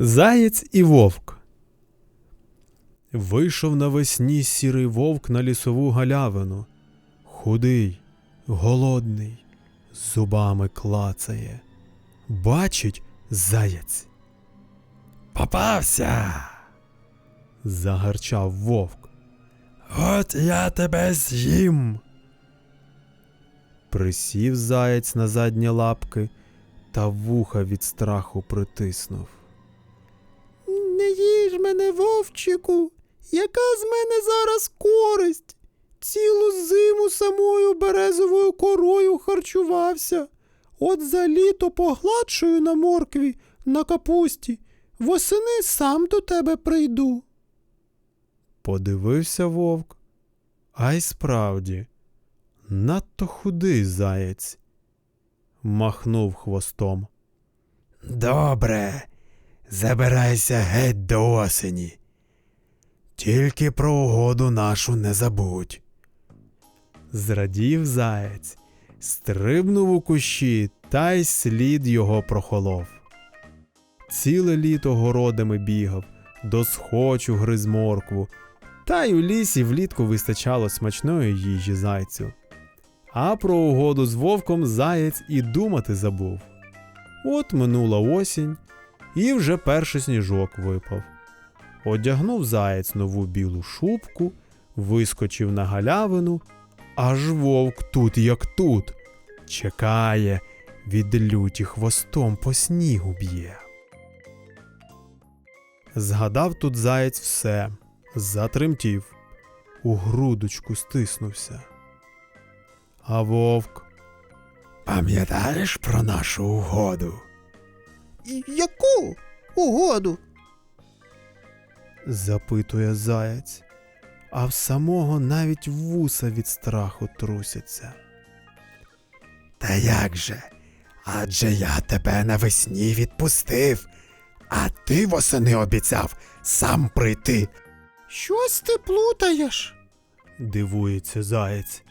Заєць і вовк. Вийшов навесні сірий вовк на лісову галявину. Худий, голодний, зубами клацає. Бачить заєць. Попався. загарчав вовк. От я тебе з'їм. Присів заєць на задні лапки та вуха від страху притиснув. Мене, вовчику, яка з мене зараз користь? Цілу зиму самою березовою корою харчувався. От за літо погладшую на моркві, на капусті. Восени сам до тебе прийду. Подивився вовк, а й справді, надто худий заєць. Махнув хвостом. Добре, забирайся геть до осені. Тільки про угоду нашу не забудь. Зрадів заєць, стрибнув у кущі, та й слід його прохолов. Ціле літо городами бігав, досхочу гриз моркву, та й у лісі влітку вистачало смачної їжі зайцю. А про угоду з вовком заєць і думати забув. От минула осінь, і вже перший сніжок випав. Одягнув заєць нову білу шубку, вискочив на галявину, аж вовк тут як тут. Чекає, від люті хвостом по снігу б'є. Згадав тут заєць все, затремтів, у грудочку стиснувся. А вовк. Пам'ятаєш про нашу угоду? «І Яку угоду? запитує заєць, а в самого навіть вуса від страху трусяться. Та як же? Адже я тебе навесні відпустив, а ти восени обіцяв сам прийти, Щось ти плутаєш. дивується заєць.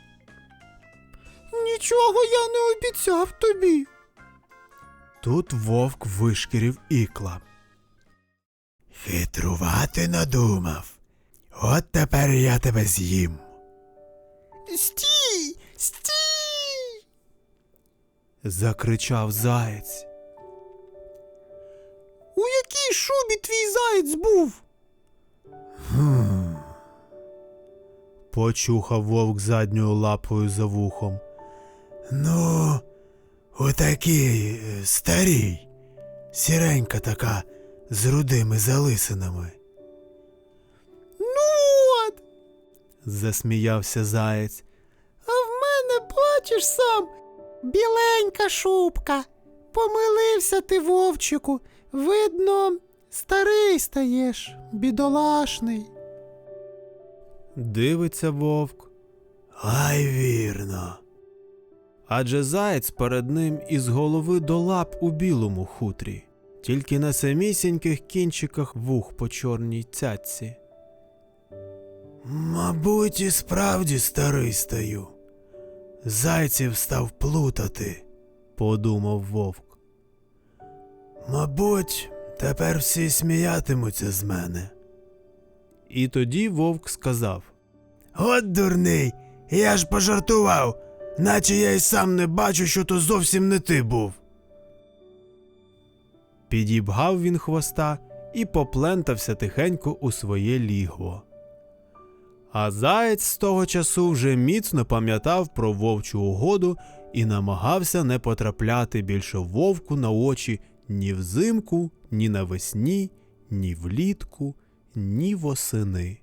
Нічого я не обіцяв тобі. Тут вовк вишкірів ікла. Хитрувати надумав. От тепер я тебе з'їм. Стій! Стій! закричав заєць. У якій шубі твій заєць був? Почухав вовк задньою лапою за вухом. Ну, у такій е, старій, сіренька така, з рудими залисинами. Ну от, Засміявся заєць. а в мене бачиш сам біленька шубка. Помилився ти, вовчику. Видно, старий стаєш, бідолашний. Дивиться вовк. Ай вірно. Адже заєць перед ним із голови до лап у білому хутрі, тільки на самісіньких кінчиках вух по чорній цятці. Мабуть, і справді старий стаю. Зайців став плутати, подумав вовк. Мабуть, тепер всі сміятимуться з мене. І тоді вовк сказав: От дурний, я ж пожартував, наче я й сам не бачу, що то зовсім не ти був. Підібгав він хвоста і поплентався тихенько у своє лігво. А заєць з того часу вже міцно пам'ятав про вовчу угоду і намагався не потрапляти більше вовку на очі ні взимку, ні навесні, ні влітку, ні восени.